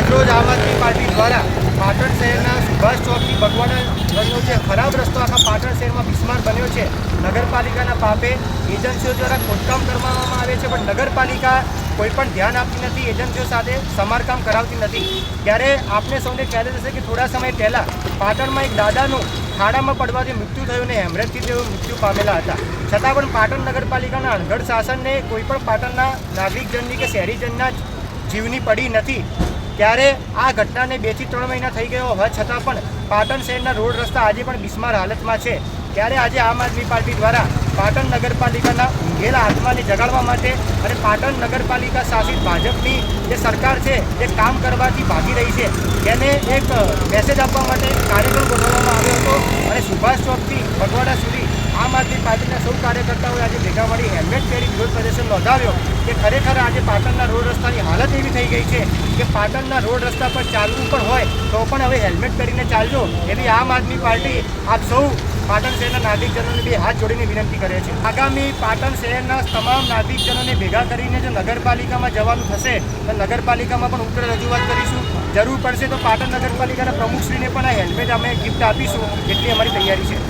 આજરોજ આમ આદમી પાર્ટી દ્વારા પાટણ શહેરના સુભાષ ચોકથી બગવાડા રસ્તો જે ખરાબ રસ્તો આખા પાટણ શહેરમાં બિસ્માર બન્યો છે. નગરપાલિકાના પાપે એજન્સીઓ દ્વારા ખોદકામ કરવામાં આવે છે, પણ નગરપાલિકા કોઈ પણ ધ્યાન આપતી નથી, એજન્સીઓ સાથે સમારકામ કરાવતી નથી. ત્યારે આપને સૌને ખ્યાલ હશે કે થોડા સમય પહેલાં પાટણમાં એક દાદાનું ખાડામાં પડવાથી મૃત્યુ થયું ને હેમરેજથી તેઓ મૃત્યુ પામેલા હતા. છતાં પણ પાટણ નગરપાલિકાના અણઘડ શાસનને કોઈ પણ પાટણના નાગરિકજનની કે શહેરીજનના જીવની પડી નથી. ત્યારે આ ઘટનાને બેથી ત્રણ મહિના થઈ ગયો હોવા છતાં પણ પાટણ શહેરના રોડ રસ્તા આજે પણ બિસ્માર હાલતમાં છે. ત્યારે આજે આમ આદમી પાર્ટી દ્વારા પાટણ નગરપાલિકાના ઊંઘેલા આત્માને જગાડવા માટે અને પાટણ નગરપાલિકા શાસિત ભાજપની જે સરકાર છે જે કામ કરવાથી ભાગી રહી છે. તેને એક મેસેજ આપવા માટે કાર્યક્રમ ગોઠવવામાં આવ્યો હતો અને સુભાષ ચોકથી ભગવાડા સુધી આમ આદમી પાર્ટીના સૌ કાર્યકર્તાઓએ આજે ભેગા મળી હેલ્મેટ પહેરી વિરોધ પ્રદર્શન નોંધાવ્યો કે ખરેખર આજે પાટણના રોડ રસ્તાની હાલત એવી થઈ ગઈ છે કે પાટણના રોડ રસ્તા પર ચાલવું પણ હોય તો પણ હવે હેલ્મેટ પહેરીને ચાલજો એવી આમ આદમી પાર્ટી આપ સૌ પાટણ શહેરના નાગરિકજનોને બે હાથ જોડીને વિનંતી કરે છે. આગામી પાટણ શહેરના તમામ નાગરિકજનોને ભેગા કરીને જો નગરપાલિકામાં જવાનું થશે. તો નગરપાલિકામાં પણ ઉગ્ર રજૂઆત કરીશું. જરૂર પડશે તો પાટણ નગરપાલિકાના પ્રમુખશ્રીને પણ આ હેલ્મેટ અમે ગિફ્ટ આપીશું. એટલી અમારી તૈયારી છે.